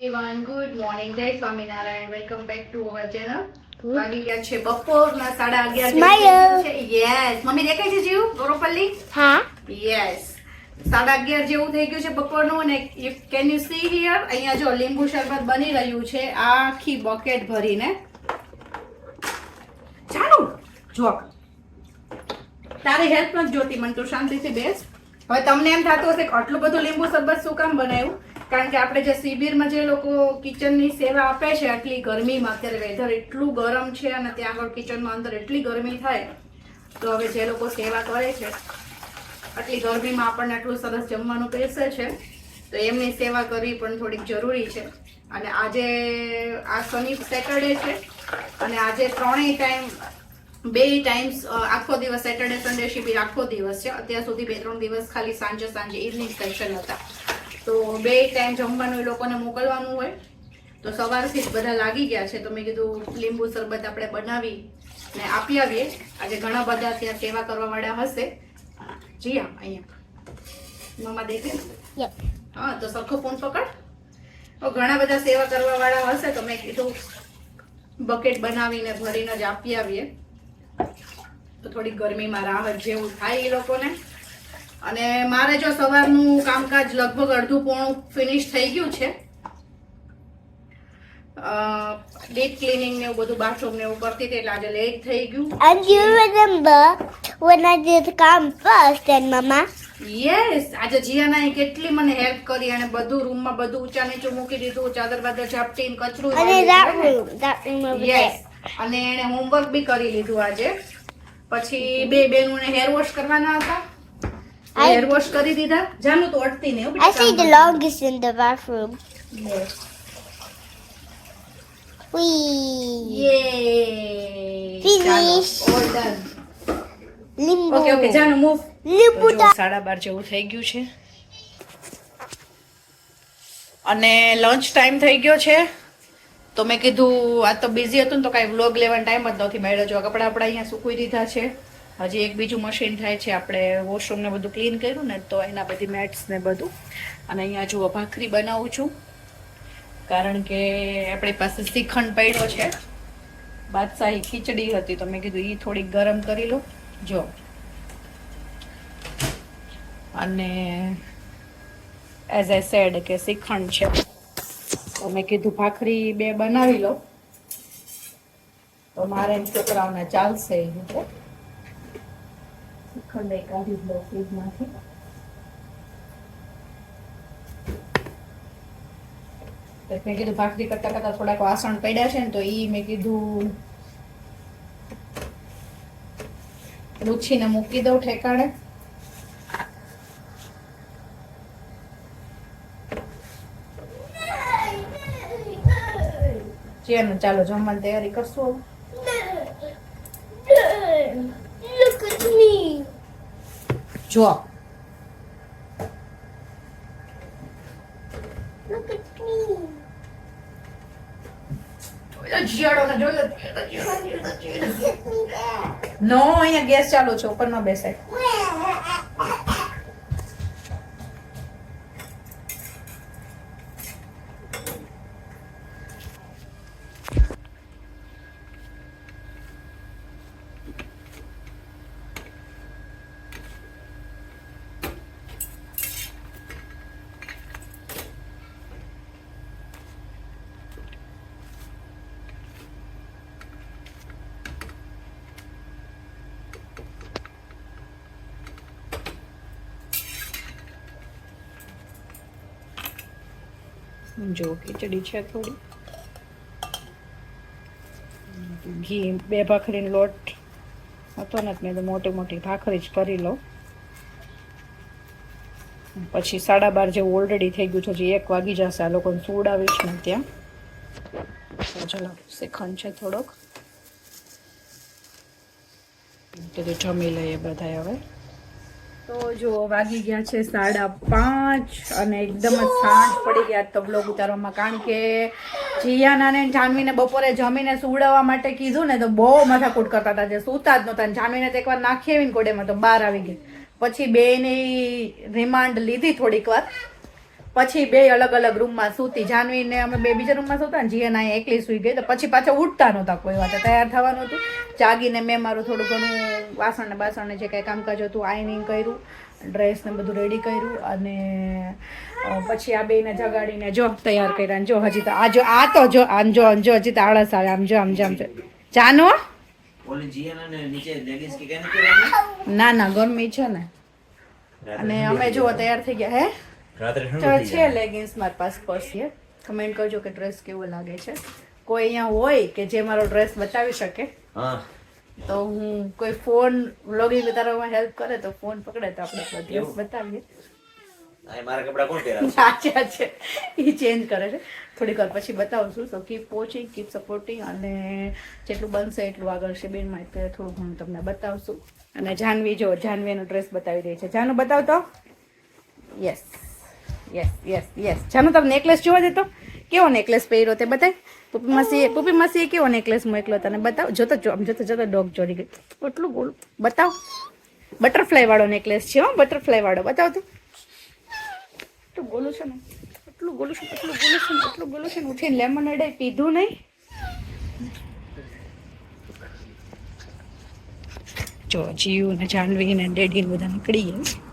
Good morning જય Swaminarayan welcome back to our channel વાગી ગયા છે બપોરના સાડા અગિયાર Smile. યસ મમ્મી દેખાય છે જીવ? ગોરોપલ્લી હા. યસ સાડા અગિયાર જેવું થઈ ગયું છે બપોરનું અને કેન યુ સી હિયર અહીંયા જો લીંબુ શરબત બની રહ્યું છે આખી બકેટ ભરીને. ચાલુ જો તારી હેલ્પ નથી જોતી મને તું શાંતિથી બેસ. હવે તમને એમ થતું હશે કે આટલું બધું લીંબુ શરબત શું કામ બનાવ્યું? કારણ કે આપણે જે શિબિરમાં જે લોકો કિચનની સેવા આપે છે આટલી ગરમીમાં, અત્યારે વેધર એટલું ગરમ છે અને ત્યાં આગળ કિચનમાં અંદર એટલી ગરમી થાય, તો હવે જે લોકો સેવા કરે છે, આટલી ગરમીમાં આપણને આટલું સરસ જમવાનું પીરસે છે, તો એમની સેવા કરવી પણ થોડીક જરૂરી છે. અને આજે આ શનિ સેટરડે છે, અને આજે ત્રણેય ટાઈમ બે ટાઈમ્સ આખો દિવસ સેટરડે સન્ડે શિબિર આખો દિવસ છે. અત્યાર સુધી બે ત્રણ દિવસ ખાલી સાંજે સાંજે ઇવનિંગ સેશન હતા. તો બે ટાઈમ જમવાનું એ લોકોને મોકલવાનું હોય. તો સવારથી જ બધા લાગી ગયા છે. તો મેં કીધું લીંબુ શરબત આપણે બનાવી ને આપી આવીએ. આજે ઘણા બધા ત્યાં સેવા કરવા વાળા હશે. જી હા અહીંયા. મમ્મા દેખે હા તો સરખો ફોન પકડ. તો ઘણા બધા સેવા કરવા વાળા હશે તો મેં કીધું બકેટ બનાવીને ભરીને જ આપી આવીએ. તો થોડી ગરમીમાં રાહત જેવું થાય એ લોકોને. અને મારે જો સવારનું કામકાજ લગભગ અડધું પોણું ફિનિશ થઈ ગયું છે ડીપ ક્લિનિંગ ને એવું બધું બાથરૂમ ને એવું કરતી હતી એટલે આજે લેટ થઈ ગયું And you remember when I did come first and Mama? Yes આજે જીયાનાએ કેટલી મને હેલ્પ કરી અને બધું રૂમમાં બધું ઊંચા નીચું મૂકી દીધું ચાદર બાદર ઝાપટીને કચરું અને that room, that room over yes there. અને એણે હોમવર્ક બી કરી લીધું આજે પછી બે બેનોને હેર વોશ કરવાના હતા હેર વોશ કરી દીધા? જાનું તો અટતી નહીં I see the longest in the bathroom Whee! Yay Finish. All done Limbo. Okay okay જાનું મૂવ Limbo સાડા બાર જેવું થઈ ગયું છે. અને લંચ ટાઈમ થઈ ગયો છે. તો મેં કીધું આ તો બિઝી હતું ને તો કાંઈ વ્લોગ લેવાનો ટાઈમ જ નથી મળ્યો જો કપડાં આપણા અહીંયા સૂકવી દીધા છે. હજી એક બીજું મશીન થાય છે, આપણે વોશરૂમ ને બધું ક્લીન કર્યું ને તો એના બધી મેટ્સ ને બધું. અને અહીંયા જુઓ, ભાખરી બનાવું છું. કારણ કે આપણી પાસે શ્રીખંડ પડ્યો છે. બાદશાહી ખીચડી હતી, તો મેં કીધું એ થોડીક ગરમ કરી લો જો. અને એઝ એ સેડ કે શ્રીખંડ છે. તો મેં કીધું ભાખરી બે બનાવી લો તો મારે એમ છોકરાઓને ચાલશે એ રીતે. શ્રીખંડ એ કાઢી જ લો ફ્રીજમાંથી મેં કીધું ભાખરી કરતા કરતા થોડાક વાસણ પડ્યા છે ને તો ઈ મેં કીધું લૂછીને મૂકી દઉં ઠેકાણે. ચેન? ચાલો જમવાની તૈયારી કરશું. હવે Look at me. જો Look at me. જીયાડો જોયો Sit me back. નો અહીંયા ગેસ ચાલુ છે ઉપર ન બેસાય જો ખીચડી છે થોડી. ઘી, બે ભાખરીનો લોટ હતો ને મેં તો મોટી મોટી ભાખરી જ કરી લો પછી સાડા બાર જેવું ઓલરેડી થઈ ગયું છે, હજી એક વાગી જશે. આ લોકોને સુવડાવીશ ને ત્યાં. ચલો શ્રીખંડ છે થોડોક. જમી લઈએ બધાય હવે. તો જો, વાગી ગયા છે સાડા પાંચ અને એકદમ જ સાંજ પડી ગયા તો બ્લોગ ઉતારવામાં. કારણ કે જીયાના ને જાનવીને બપોરે જમીને સુવડાવવા માટે કીધું ને, તો બહુ માથાકૂટ કરતા હતા. જે સૂતા જ નહોતા અને જાનવીને તો એકવાર નાખી આવીને કોડેમાં તો બહાર આવી ગઈ. પછી બેની રિમાન્ડ લીધી થોડીક વાર. પછી બે અલગ અલગ રૂમમાં સૂતી. જાનવીને અમે બે બીજા રૂમમાં સૂતા ને જીયાના એકલી સૂઈ ગઈ. તો પછી પાછા ઉઠતા નહોતા કોઈ વાત. તૈયાર થવાનું હતું. જાગીને મેં મારું થોડું ઘણું વાસણ ને બાસણ જે કાંઈ કામકાજ હતું આયનિંગ કર્યું ડ્રેસ ને બધું રેડી કર્યું અને પછી આ બેને જગાડીને જો તૈયાર કર્યા અને જો હજી તો આ જો આ તો જો આમ જો આમ જો હજી તો આળસ આવે આમ જો આમ જો આમ જો. જાનો? ને ના? ના ગરમી છે ને. અને અમે જો તૈયાર થઈ ગયા હે? રાત્રે છે લેગિંગ્સ લેગિન્સ મારી પાસે પર્સીએ કમેન્ટ કરજો કે ડ્રેસ કેવો લાગે છે. કોઈ અહીંયા હોય કે જે મારો ડ્રેસ બતાવી શકે હા. તો હું કોઈ ફોન વ્લોગિંગ બતાવવામાં હેલ્પ કરે તો ફોન પકડે તો આપણે ડ્રેસ બતાવીએ. મારા કપડા કોણ સાચા છે એ ચેન્જ કરે છે. થોડીક વાર પછી બતાવશું તો કીપ વોચિંગ કીપ સપોર્ટિંગ અને જેટલું બનશે એટલું આગળ શિબિરમાં અત્યારે થોડું ઘણું તમને બતાવશું. અને જાનવી જો જાનવીનો ડ્રેસ બતાવી રહી છે. જાનુ બતાવતો? યસ યસ યસ યસ જાનુ તમે નેકલેસ જોવા દેતો? કેવો નેકલેસ પહેર્યો તે બતાય? પુપી માસી પુપી માસીએ કેવો નેકલેસ મોકલ્યો તને? બતાવ. જોતો જોતો જોતો ડોગ ચોરી ગઈ. એટલું ગોળ બતાવ. બટરફ્લાય વાળો નેકલેસ છે હો બટરફ્લાય વાળો. બતાવ તું. એટલું ગોલું છે ને? એટલું ગોલું છે એટલું ગોલું છે એટલું ગોલું છે ને? ઉઠીને લેમનેડે પીધું નહીં. જો, જીવ ને જાનવી ને ડેડી ને બધા નીકળી ગયા.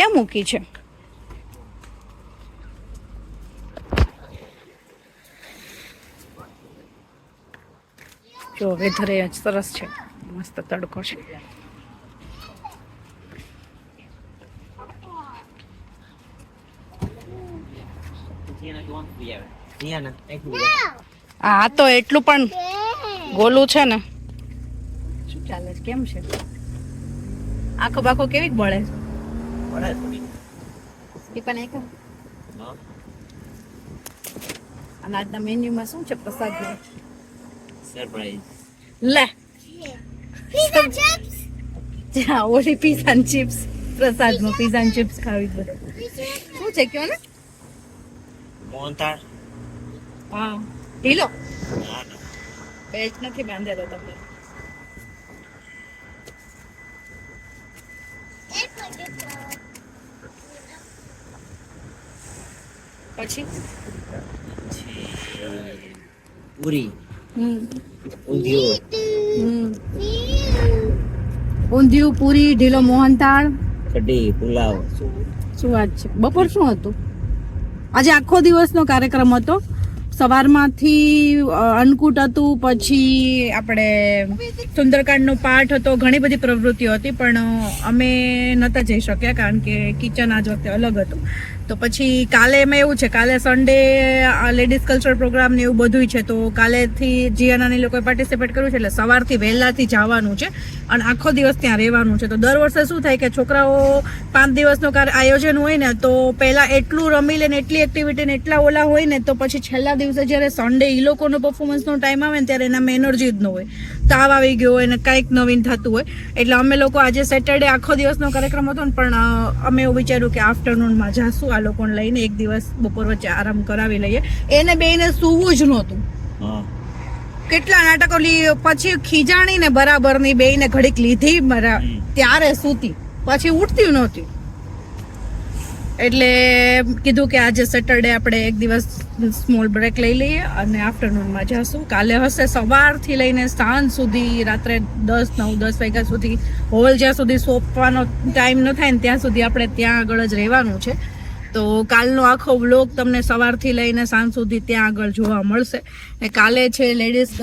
ક્યાં મૂકી છે? જો, વેધર એ સરસ છે. મસ્ત તડકો છે. આ તો એટલું પણ ગોલું છે ને. શું ચાલે કેમ છે? આખો બાખો કેવી બળે પડે થોડી એ પણ એક હા અને આજના મેન્યુમાં શું છે પ્રસાદ સરપ્રાઈઝ લે Pizza chips. જ્યાં ઓલી પીઝા ચિપ્સ પ્રસાદમાં પીઝા ચિપ્સ ખાવી દો શું છે કયો ને મોહનથાળ હા ઢીલો બેલ્ટ નથી બાંધેલો તમને પછી? પૂરી. ઊંધિયું. પૂરી ઢીલો મોહનથાળ. કઢી પુલાવ. શું વાત છે? બપોર શું હતું? આજે આખો દિવસનો કાર્યક્રમ હતો. સવારમાંથી અન્નકૂટ હતું પછી આપણે સુંદરકાંડનો પાઠ હતો ઘણી બધી પ્રવૃત્તિઓ હતી પણ અમે નહોતા જઈ શક્યા કારણ કે કિચન આજ વખતે અલગ હતું. તો પછી કાલે એમાં એવું છે, કાલે સન્ડે લેડીઝ કલ્ચર પ્રોગ્રામ ને એવું બધું છે, તો કાલેથી જીયાનાની લોકોએ પાર્ટિસિપેટ કર્યું છે, એટલે સવારથી વહેલાથી જવાનું છે અને આખો દિવસ ત્યાં રહેવાનું છે. તો દર વર્ષે શું થાય કે છોકરાઓ પાંચ દિવસનો આયોજન હોય ને, તો પહેલાં એટલું રમી લે ને એટલી એક્ટિવિટી ને એટલા ઓલા હોય ને, તો પછી છેલ્લા દિવસે જ્યારે સન્ડે એ લોકોનો પરફોર્મન્સનો ટાઈમ આવે ને, ત્યારે એનામાં એનર્જી જ ન હોય. તાવ આવી ગયો હોય ને કંઈક નવીન થતું હોય. એટલે અમે લોકો આજે સેટરડે આખો દિવસનો કાર્યક્રમ હતો ને પણ અમે એવું વિચાર્યું કે આફ્ટરનૂનમાં જાશું આ લોકોને લઈને એક દિવસ બપોર વચ્ચે આરામ કરાવી લઈએ. એને બેને સૂવું જ નહોતું. કેટલા નાટકો લી પછી ખીજાણી ને બરાબરની બેયને ઘડીક લીધી મરા ત્યારે સૂતી. પછી ઉઠતી નહોતી. એટલે કીધું કે આજે સેટરડે આપણે એક દિવસ સ્મોલ બ્રેક લઈ લઈએ અને આફ્ટરનૂનમાં જશું. કાલે હશે સવારથી લઈને સાંજ સુધી, રાત્રે દસ, નવ, દસ વાગ્યા સુધી હોલ જ્યાં સુધી સોંપવાનો ટાઈમ ન થાય ને ત્યાં સુધી આપણે ત્યાં આગળ જ રહેવાનું છે. તો કાલનો આખો વ્લોગ તમને સવારથી લઈને સાંજ સુધી ત્યાં આગળ જોવા મળશે. ને કાલે છે લેડીઝ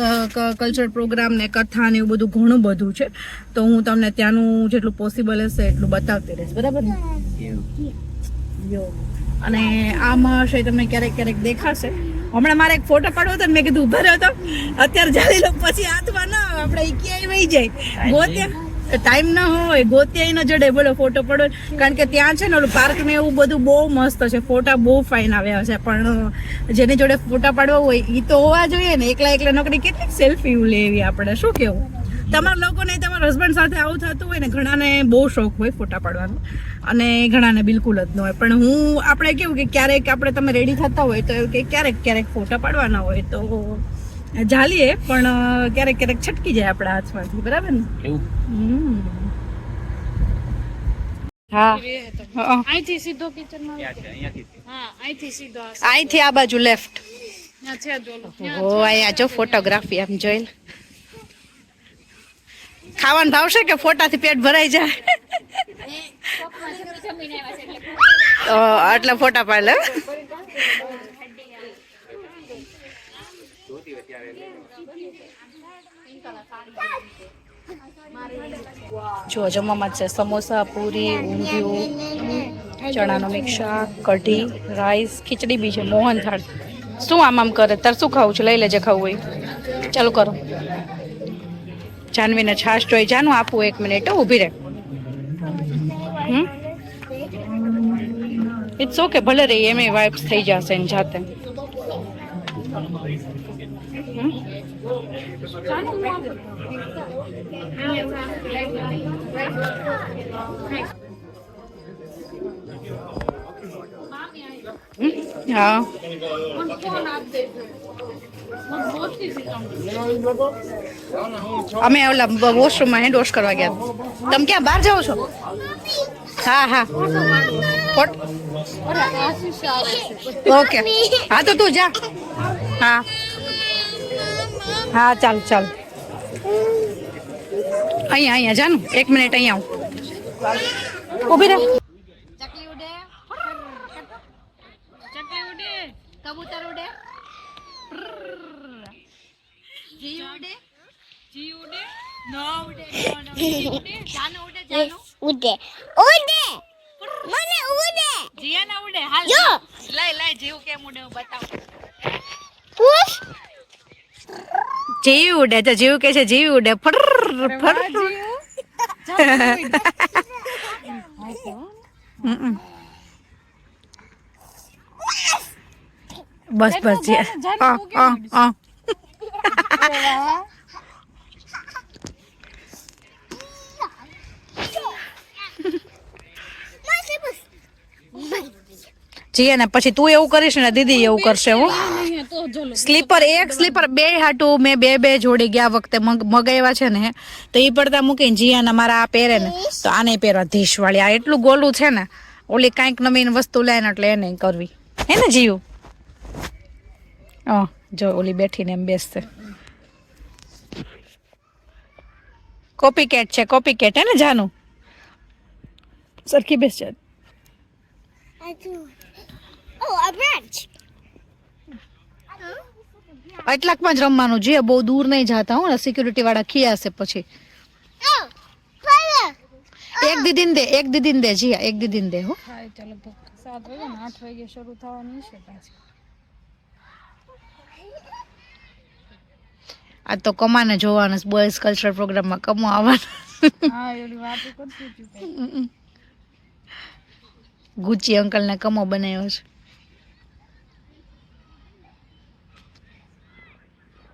કલ્ચર પ્રોગ્રામ ને કથા ને એવું બધું ઘણું બધું છે. તો હું તમને ત્યાંનું જેટલું પોસિબલ હશે એટલું બતાવતી રહીશ. બરાબર ને? એવું અને આમાં છે તમને ક્યારેક ક્યારેક દેખાશે. હમણાં મારે એક ફોટો પાડવો હતો મેં કીધું ઊભા રહ્યો હતો અત્યારે જાળી લો પછી હાથમાં ના આપણે ક્યાંય વહી જાય. ગોત્યા ટાઈમ ના હોય ગોત્યાય ન જડે બોલો ફોટો પડો. કારણ કે ત્યાં છે ને ઓલું પાર્ક ને એવું બધું બહુ મસ્ત છે. ફોટા બહુ ફાઇન આવ્યા છે. પણ જેની જોડે ફોટા પાડવા હોય એ તો હોવા જોઈએ ને. એકલા એકલા નોકરી કેટલીક સેલ્ફી લેવી આપણે શું કેવું? તમારા લોકોને તમારા હસબન્ડ સાથે આવું થતું હોય ને ઘણાને બહુ શોખ હોય ફોટા પાડવાનો. અને ઘણાને બિલકુલ જ ન હોય. પણ હું આપણે કેવું કે ક્યારેક આપણે તમે રેડી થતા હોય તો કે ક્યારેક ક્યારેક ફોટા પાડવાના હોય તો જાલીએ પણ ક્યારેક ક્યારેક છટકી જાય આપણા હાથમાંથી બરાબર ને? એવું? હા. અહીંથી સીધો કિચનમાં ત્યાં હા અહીંથી સીધો આ અહીંથી આ બાજુ લેફ્ટ છે ઓ અહીંયા જો ફોટોગ્રાફી આમ જોઈ લે. ખાવાનું ભાવશે કે ફોટાથી પેટ ભરાઈ જાય? એટલે ફોટા પાડે. જો જમવામાં છે સમોસા પૂરી ઊંધિયું ચણાનો મિક્સ શાક કઢી રાઈસ ખીચડી બી છે મોહન થાળ શું આમ આમ કરે? તાર શું ખાવું છે? લઈ લેજે ખાવું હોય. ચાલુ કરો. જાનવીને છાશ જોઈ જાનું આપું એક મિનિટ હો, ઊભી રહે હમ ઇટ્સ ઓકે ભલે રહી એમ વાઇબ્સ થઈ જશે એની જાતે હમ? હમ? હા અમે ઓલા વોશરૂમમાં હેન્ડ વોશ કરવા ગયા. તમે ક્યાં, બહાર જાઓ છો? હા હા. ઓકે હા, તો તું જા. હા. હા, ચાલ ચાલ. અહીંયા અહીંયા જાનું એક મિનિટ અહીંયા આવું. ઊભી રહે. જી ઉડે જી ઉડે ન ઉડે ન ન જી ઉડે જાનું ઉડે જાનું ઉડે ઉડે મને ઉડે જીયાના ઉડે હાલ જો લઈ લઈ જીવ કેમ ઉડે હું બતાવું ઉફ જીવ ઉડે તો જીવ કે છે જીવ ઉડે ફર ફર હમ. બસ બસ જી આ, આ, આ. ને પછી તું એવું કરીશ ને દીદી એવું કરશે, હું. સ્લીપર, એક સ્લીપર બે હાટું મેં બે બે જોડી ગયા વખતે મગ મગાવ્યા છે ને, તો એ પડતા મૂકીને જીયાના મારા આ પહેરે ને, તો આને પહેરવા ધીશ વાળી. આ એટલું ગોલું છે ને, ઓલી કાંઈક નવીન વસ્તુ લે ને એટલે એને કરવી. હે ને જીવ હ, જો ઓલી બેઠીને એમ બેસશે. કોપી કેટ છે કોપી કેટ હે ને, જાનું? સરખી બેસ જા a એટલાકમાં જ રમવાનું છે બહુ દૂર નહીં જતા, હું સિક્યુરિટી વાળા ખીયાશે પછી. એક દીદીને દે, એક દીદીને દે, જીયા, એક દીદીને દે, હો. તો સાત વાગે આઠ વાગે શરૂ થવાની છે પાછી. આ તો કમાને જોવાનું બોયઝ કલ્ચરલ પ્રોગ્રામમાં કમો આવવાનું. ગુચી અંકલને કમો બનાવ્યો છે.